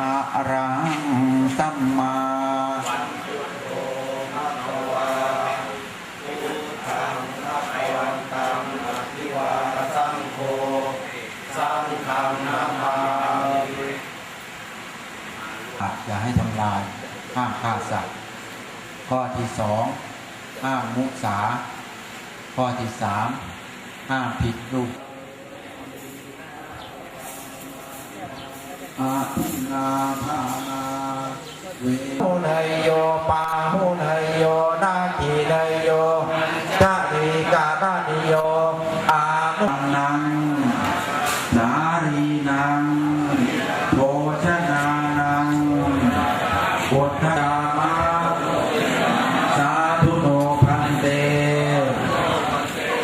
อะระหังสัมมาอย่าให้ทำลายห้ามฆ่าสัตว์ข้อที่สองห้ามมุสาข้อที่สามห้ามผิดลูก อาทินาทานาเวหุนยโยปาหุนยโยนาทีนยโยทาริกาลานิโยอานุนังสารีนังโภชนานังพุทธามาสาธุโนพันเต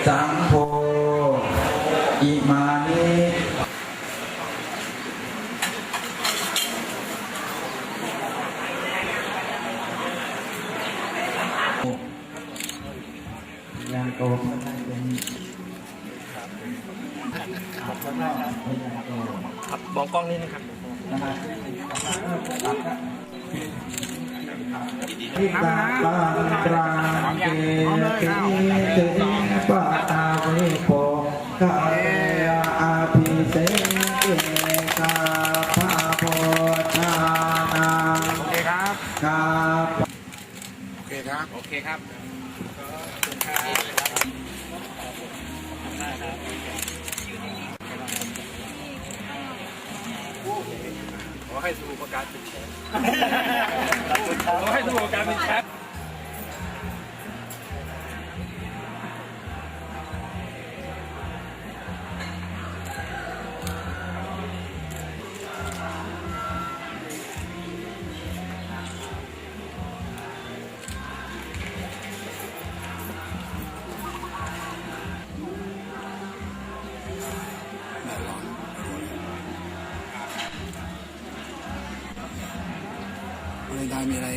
สังโฆอิมา โตพระเป็นครับมองกล้องนี่นะครับทิตาปังตรังเกติเตปะตาเวโปกะเรอาภิเสเกกาภาโพชานาโอเคครับกาโอเคครับ โอเคครับ ให้สู่ประกาศเป็นแชมป์ขอให้สู่ประกาศเป็นแชมป์ ไรได้มีอะไร